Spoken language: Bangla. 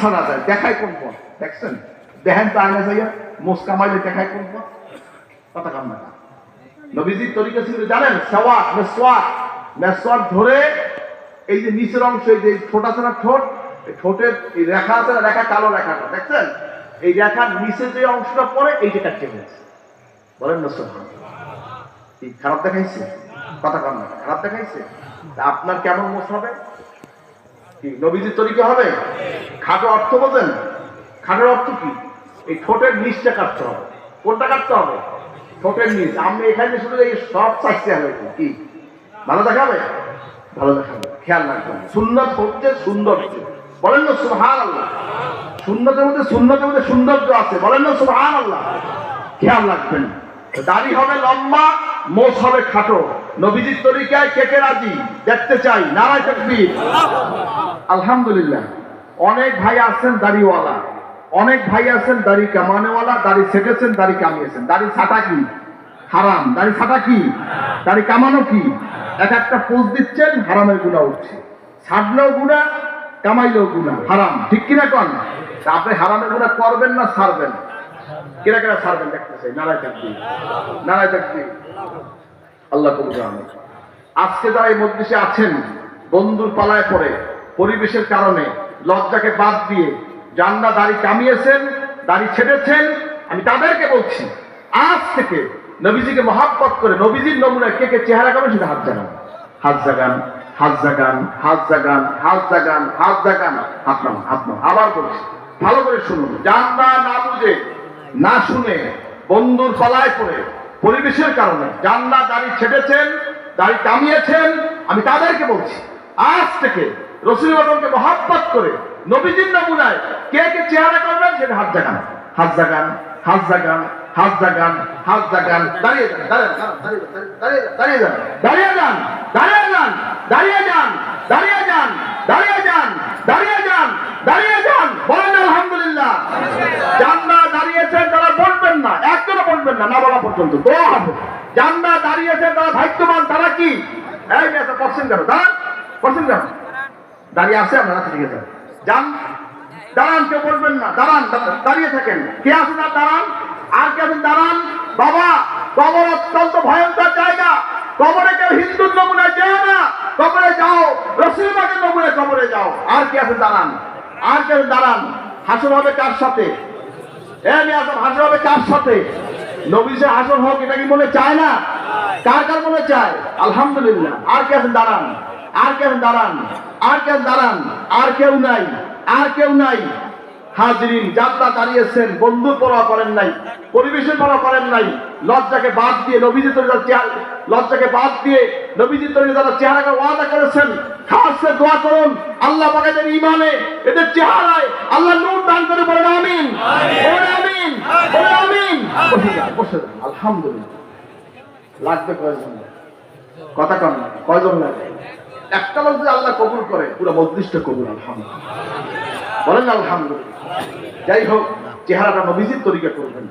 ছাড়া যায় দেখায় কোন পথ? দেখছেন? দেখেন তো আয়না যাইয়া মোস কামাইলে দেখায় কোন পথ? কথা কাম না নবীজির তরিকা ছিল, জানেন, সওয়াক, মেসওয়াক। মেসওয়াক ধরে এই যে নিচের অংশ, এই যে ঠোঁট আছে না ঠোঁট? এই ঠোঁটের এই রেখা আছে না রেখা? কালো রেখাটা, দেখছেন? এই রেখার নিচে যে অংশটা পড়ে, এইটা কাটতে হয়েছে বলেন না খারাপ দেখাইছে? কথা কম না খারাপ দেখাইছে? আপনার কেমন মোষ হবে? কি, নবীজির তরিকা হবে? খাটো অর্থ বোঝেন? খাটোর অর্থ কি? এই ঠোঁটের নিচটা কাটতে হবে। কোনটা কাটতে হবে? ঠোঁটের নিচ। আমি এখানে শুধু এই সব চাইছে হয়েছে কি ভালো দেখাবে? ভালো দেখাবে। খেয়াল রাখবেন। সুন্দর হচ্ছে সৌন্দর্য। বলেন না সুহান আল্লাহ সুন্দরের মধ্যে সুন্দরের মধ্যে সৌন্দর্য আছে। বলেন না সুহান আল্লাহ খেয়াল রাখবেন। দাড়ি হবে লম্বা, মোষ হবে খাটো। নবীজির তরিকায় কেটে রাজি। দেখতে চাই। নারায় তকবীর। আলহামদুলিল্লাহ। অনেক ভাই আছেন দাড়িওয়ালা। অনেক ভাই আছেন দাড়ি কামানেওয়ালা, দাড়ি ছেটেছেন দাড়ি কামিয়েছেন। দাড়ি ছাটা কি? হারাম। দাড়ি ছাটা কি? দাড়ি কামানো কি? এক একটা পোজ দিচ্ছেন, হারামের গুণা উঠছে। ছাড়লেও গুণা, কামাইলেও গুণা। হারাম। ঠিক কিনা কন? আপনি হারামের গুণা করবেন না ছাড়বেন? কেনা কেনা ছাড়বেন? দেখতে চাই। নারায় থাকবি নারায় থাকবি আল্লাহ কবুল। আজকে যারা এই মজলিসে আছেন, বন্ধুর পালায় পড়ে পরিবেশের কারণে লজ্জাকে বাদ দিয়ে জান্না দাড়ি কামিয়েছেন, দাড়ি ছেড়েছেন আমি তাদেরকে বলছি, আজ থেকে নবীজিকে মহাব্বত করে, নবীজির নমুনায় কে কে চেহারা করবেন সেটা হাত জাগান। হাত জাগান হাত জাগান হাত জাগান হাত জাগান হাত জাগান। হাত নাম হাত নাম আবার বলছি, ভালো করে শুনুন। জাননা না বুঝে, না শুনে বন্ধুর পালায় পড়ে, পরিবেশের কারণে জান্না দাড়ি ছেড়েছেন দাড়ি কামিয়েছেন, আমি তাদেরকে বলছি, আজ থেকে রসুল বাদনকে মহাব্বত করে নবীজির নমুনায় কে কে চেহারা করবেন সেটা হাত জাগান হাত জাগান হাত জাগান হাত জাগান হাত জাগান দাঁড়িয়ে যান দাঁড়িয়ে যান দাঁড়িয়ে যান দাঁড়িয়ে যান দাঁড়িয়ে যান দাঁড়িয়ে যান দাঁড়িয়ে যান দাঁড়িয়ে যান দাঁড়িয়ে যান বলেন আলহামদুলিল্লাহ জান্না দাঁড়িয়েছেন তারা বলবেন না একজনও বলবেন না না বলা পর্যন্ত দোয়া হবে জান্না দাঁড়িয়েছেন তারা ভাগ্যবান তারা কি এই মেয়ে পশ্চিম কেন দাঁড়ান পশ্চিম কেন দাঁড়িয়ে আছে, আপনারা ঠিক আছে যান। দাঁড়ান, কেউ বলবেন না। দাঁড়ান দাঁড়িয়ে থাকেন। কে আছেন আর দাঁড়ান? আর কে আছেন? দাঁড়ান। বাবা, কবর অত্যন্ত ভয়ঙ্কর জায়গা। কবরে কেউ হিন্দুর নমুনায় যেও না। কবরে যাও। রসুলবাগের নমুনায় কবরে যাও। আর কে আছেন? দাঁড়ান। আর কে দাঁড়ান। হাসর হবে কার সাথে? এ নিয়াসব হাসর হবে কার সাথে? নবীসে হাসর হোক, এটা কি মনে চায় না? কার কার মনে চায়? আলহামদুলিল্লাহ। আর কে আছেন? দাঁড়ান। আর কেউ দাঁড়ান আর কেউ দাঁড়ান আর কেউ নাই আর কেউ নাই। হাজরিন যাত্রা দাঁড়িয়েছেন বন্ধু পড়া করেন নাই পরিবেশের পড়া করেন নাই। লজ্জাকে বাদ দিয়ে নবীজি তৈরি চেহারা লজ্জাকে বাদ দিয়ে নবীজি তৈরি যারা চেহারাকে ওয়াদা করেছেন। খাস দোয়া করুন আল্লাহ পাকেদের ইমানে এদের চেহারায় আল্লাহ নূর দান করে বলেন আমিন। আমিন। আমিন। বসে আলহামদুলিল্লাহ। লাগবে কয়জন? কথা কম না কয়জন লাগে একটা লোক যদি আল্লাহ কবুল করে, পুরো মজলিসটা কবুল, আলহামদুলিল্লাহ। বলেন আলহামদুলিল্লাহ। যাই হোক, চেহারাটা নবীজির তরিকা করবেন